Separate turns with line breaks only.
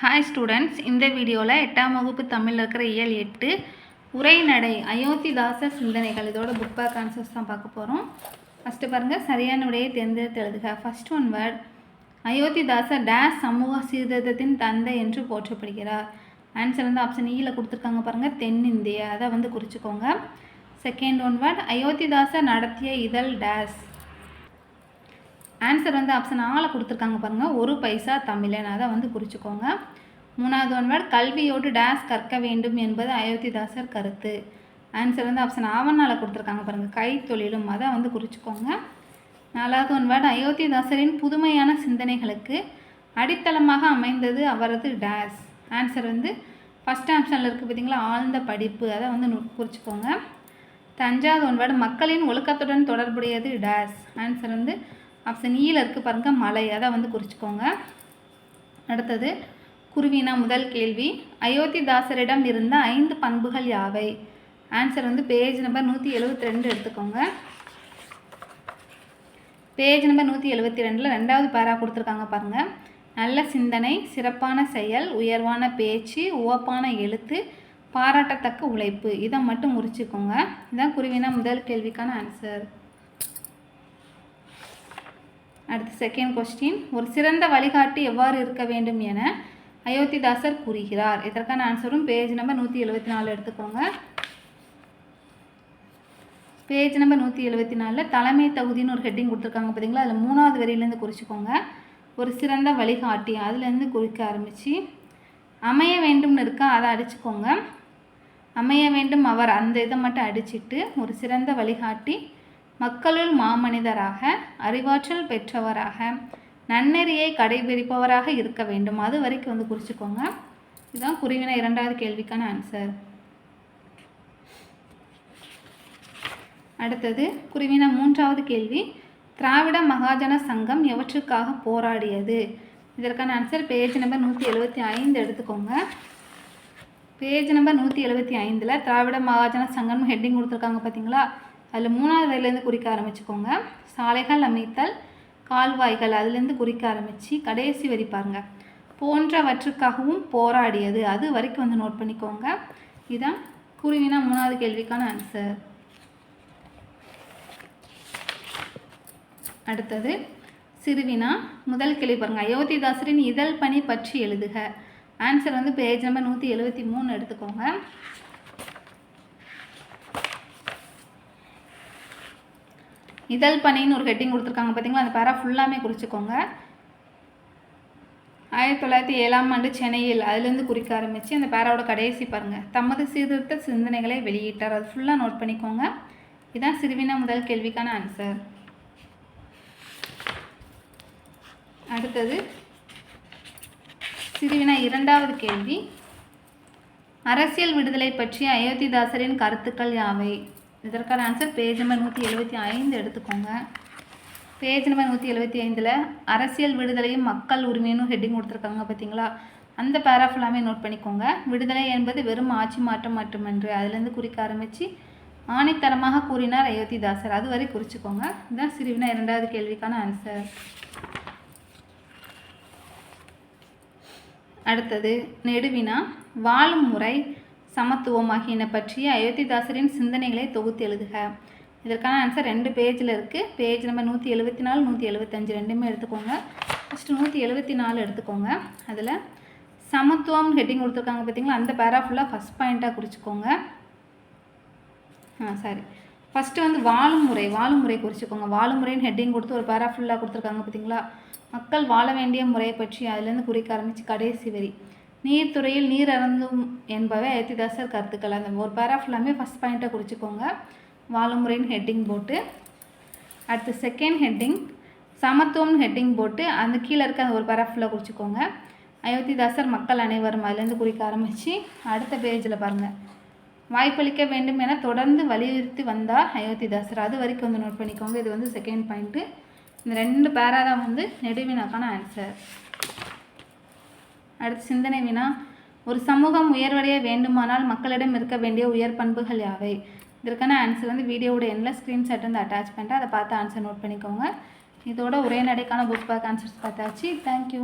Hi students இந்த வீடியோவில் எட்டாம் வகுப்பு தமிழில் இருக்கிற இயல் எட்டு உரைநடை அயோத்திதாச சிந்தனைகள். இதோட புக் பேக் ஆன்சர்ஸ் தான் பார்க்க போகிறோம் ஃபஸ்ட்டு பாருங்கள் சரியான விடையை தேர்ந்தெடுத்து எழுதுக. First one word Ayothidasar days சமூக சீர்திருத்தத்தின் தந்தை என்று போற்றப்படுகிறார். ஆன்சர் வந்து ஆப்ஷன் ஈயில் e கொடுத்துருக்காங்க பாருங்கள் தென்னிந்திய. அதை வந்து குறிச்சிக்கோங்க. செகண்ட் ஒன் வேர்ட் அயோத்திதாசர் நடத்திய இதழ் டேஸ் ஆன்சர் வந்து ஆப்ஷன் ஆளை கொடுத்துருக்காங்க பாருங்கள் ஒரு பைசா தமிழன் அதை வந்து குறிச்சிக்கோங்க. மூணாவது ஒன் வேர்ட் கல்வியோடு டேஸ் கற்க வேண்டும் என்பது அயோத்திதாசர் கருத்து. ஆன்சர் வந்து ஆப்ஷன் ஆவணால் கொடுத்துருக்காங்க பாருங்கள் கைத்தொழிலும் அதை வந்து குறிச்சிக்கோங்க. நாலாவது ஒன் வேர்ட் அயோத்திதாசரின் புதுமையான சிந்தனைகளுக்கு அடித்தளமாக அமைந்தது அவரது டேஸ் ஆன்சர் வந்து ஃபஸ்ட் ஆப்ஷனில் இருக்குது பார்த்திங்களா ஆழ்ந்த படிப்பு. அதை வந்து நு- குறிச்சிக்கோங்க. தஞ்சாவது ஒன் வேர்டு மக்களின் ஒழுக்கத்துடன் தொடர்புடையது டேஸ் ஆன்சர் வந்து ஆப்ஷன் ஈயில் e இருக்குது பாருங்கள் மலை. அதை வந்து குறிச்சிக்கோங்க. அடுத்தது குருவினா முதல் கேள்வி. அயோத்திதாசரிடம் இருந்த ஐந்து பண்புகள் யாவை? ஆன்சர் வந்து பேஜ் நம்பர் நூற்றி எழுபத்தி ரெண்டு எடுத்துக்கோங்க. பேஜ் நம்பர் நூற்றி எழுபத்தி ரெண்டில் ரெண்டாவது பேரா கொடுத்துருக்காங்க பாருங்கள் நல்ல சிந்தனை சிறப்பான செயல் உயர்வான பேச்சு உவப்பான எழுத்து பாராட்டத்தக்க உழைப்பு. இதை மட்டும் குறிச்சிக்கோங்க இதான் குருவினா முதல் கேள்விக்கான ஆன்சர் அடுத்து செகண்ட் கொஸ்டின் ஒரு சிறந்த வழிகாட்டி எவ்வாறு இருக்க வேண்டும் என அயோத்திதாசர் கூறுகிறார். இதற்கான ஆன்சரும் பேஜ் நம்பர் நூற்றி எழுபத்தி நாலு எடுத்துக்கோங்க. பேஜ் நம்பர் நூற்றி எழுபத்தி நாலில் தலைமை தகுதின்னு ஒரு ஹெட்டிங் கொடுத்துருக்காங்க பார்த்தீங்களா அதில் மூணாவது வரியிலேருந்து குறிச்சிக்கோங்க. ஒரு சிறந்த வழிகாட்டி. அதுலேருந்து குறிக்க ஆரம்பித்து அமைய வேண்டும்னு இருக்கா? அதை அடிச்சுக்கோங்க. அமைய வேண்டும் அவர் அந்த இதை மட்டும் அடிச்சிட்டு ஒரு சிறந்த வழிகாட்டி மக்களுள் மாமனிதராக அறிவாற்றல் பெற்றவராக நன்னெறியை கடைபிடிப்பவராக இருக்க வேண்டும். அது வரைக்கும் வந்து குறிச்சிக்கோங்க இதுதான் குருவின இரண்டாவது கேள்விக்கான ஆன்சர் அடுத்தது குருவின மூன்றாவது கேள்வி. திராவிட மகாஜன சங்கம் எவற்றுக்காக போராடியது? இதற்கான ஆன்சர் பேஜ் நம்பர் நூற்றி எழுபத்தி ஐந்து எடுத்துக்கோங்க. பேஜ் நம்பர் நூற்றி எழுபத்தி ஐந்தில் திராவிட மகாஜன சங்கம் ஹெட்டிங் கொடுத்துருக்காங்க பார்த்தீங்களா அதில் மூணாவது வரிலேருந்து குறிக்க ஆரம்பிச்சுக்கோங்க. சாலைகள் அமைத்தல் கால்வாய்கள் அதுலேருந்து குறிக்க ஆரம்பித்து கடைசி வரி பாருங்கள் போன்றவற்றுக்காகவும் போராடியது. அது வரைக்கும் வந்து நோட் பண்ணிக்கோங்க. இதுதான் குருவினா மூணாவது கேள்விக்கான ஆன்சர் அடுத்தது சிறுவினா முதல் கேள்வி பாருங்க. அயோத்திதாசரின் இதழ் பணி பற்றி எழுதுக. ஆன்சர் வந்து பேஜ் நம்பர் நூற்றி எழுபத்தி மூணு எடுத்துக்கோங்க. இதழ் பணின்னு ஒரு ஹெட்டிங் கொடுத்துருக்காங்க பார்த்தீங்களா அந்த பேரா ஃபுல்லாமே குறிச்சிக்கோங்க. ஆயிரத்தி தொள்ளாயிரத்தி ஏழாம் ஆண்டு சென்னையில் அதுலேருந்து குறிக்க ஆரம்பித்து அந்த பேராவோட கடைசி பாருங்கள் தமது சீர்திருத்த சிந்தனைகளை வெளியிட்டார். அது ஃபுல்லாக நோட் பண்ணிக்கோங்க. இதுதான் சிறுவினா முதல் கேள்விக்கான ஆன்சர் அடுத்தது சிறுவினா இரண்டாவது கேள்வி. அரசியல் விடுதலை பற்றி அயோத்திதாசரின் கருத்துக்கள் யாவை? இதற்கான ஆன்சர் பேஜ் நம்பர் நூற்றி எழுபத்தி ஐந்து எடுத்துக்கோங்க. பேஜ் நம்பர் நூற்றி எழுபத்தி ஐந்தில் அரசியல் விடுதலையும் மக்கள் உரிமையும் ஹெட்டிங் கொடுத்துருக்காங்க பார்த்தீங்களா அந்த பேரா ஃபுல்லாமே நோட் பண்ணிக்கோங்க. விடுதலை என்பது வெறும் ஆட்சி மாற்றம் மட்டுமன்று. அதுலேருந்து குறிக்க ஆரம்பித்து ஆணைத்தரமாக கூறினார் அயோத்திதாசர். அது வரை குறிச்சிக்கோங்க. இதுதான் சிறுவினா இரண்டாவது கேள்விக்கான ஆன்சர் அடுத்தது நெடுவினா வாழும் முறை சமத்துவம் ஆகியன பற்றிய அயோத்திதாசரின் சிந்தனைகளை தொகுத்து எழுதுக. இதற்கான ஆன்சர் ரெண்டு பேஜில் இருக்குது பேஜ் நம்பர் நூற்றி எழுபத்தி நாலு நூற்றி எழுபத்தஞ்சு ரெண்டுமே எடுத்துக்கோங்க. ஃபஸ்ட்டு நூற்றி எழுபத்தி நாலு எடுத்துக்கோங்க. அதில் சமத்துவம் ஹெட்டிங் கொடுத்துருக்காங்க பார்த்தீங்களா அந்த பேரா ஃபுல்லாக ஃபஸ்ட் பாயிண்ட்டாக குறிச்சிக்கோங்க. ஆ சாரி ஃபஸ்ட்டு வந்து வாழும் முறை வாழும் முறை குறிச்சிக்கோங்க. வாழும் முறைன்னு ஹெட்டிங் கொடுத்து ஒரு பேரா ஃபுல்லாக கொடுத்துருக்காங்க பார்த்தீங்களா மக்கள் வாழ வேண்டிய முறையை பற்றி அதுலேருந்து குறிக்க ஆரம்பித்து கடைசி வரி. நீர்த்துறையில் நீர் அறந்தும் என்பவை அயோத்திதாசர் கருத்துக்கள். அந்த ஒரு பேரா ஃபுல்லாமே ஃபஸ்ட் பாயிண்ட்டை குறிச்சிக்கோங்க. வாழுமுறைன்னு ஹெட்டிங் போட்டு. அடுத்து செகண்ட் ஹெட்டிங் சமத்துவம்னு ஹெட்டிங் போட்டு அந்த கீழே இருக்க அந்த ஒரு பேரா ஃபுல்லாக குறிச்சிக்கோங்க. அயோத்திதாசர் மக்கள் அனைவரும் அதுலேருந்து குறிக்க ஆரம்பித்து அடுத்த பேஜில் பாருங்கள் வாய்ப்பளிக்க வேண்டும் என தொடர்ந்து வலியுறுத்தி வந்தார் அயோத்திதாசர் அது வரைக்கும் வந்து நோட் பண்ணிக்கோங்க. இது வந்து செகண்ட் பாயிண்ட்டு இந்த ரெண்டு பேரா தான் வந்து நெடுவினாக்கான ஆன்சர் அடுத்து சிந்தனை வினா ஒரு சமூகம் உயர்வடைய வேண்டுமானால் மக்களிடம் இருக்க வேண்டிய உயர் பண்புகள் யாவை? இதற்கான ஆன்சர் வந்து வீடியோவோட எண்ணில் ஸ்க்ரீன்ஷாட் வந்து அட்டாச் பண்ணிட்டு அதை பார்த்து ஆன்சர் நோட் பண்ணிக்கோங்க. இதோட உரைநடைக்கான புக் பேக் ஆன்சர்ஸ் பார்த்தாச்சு. Thank you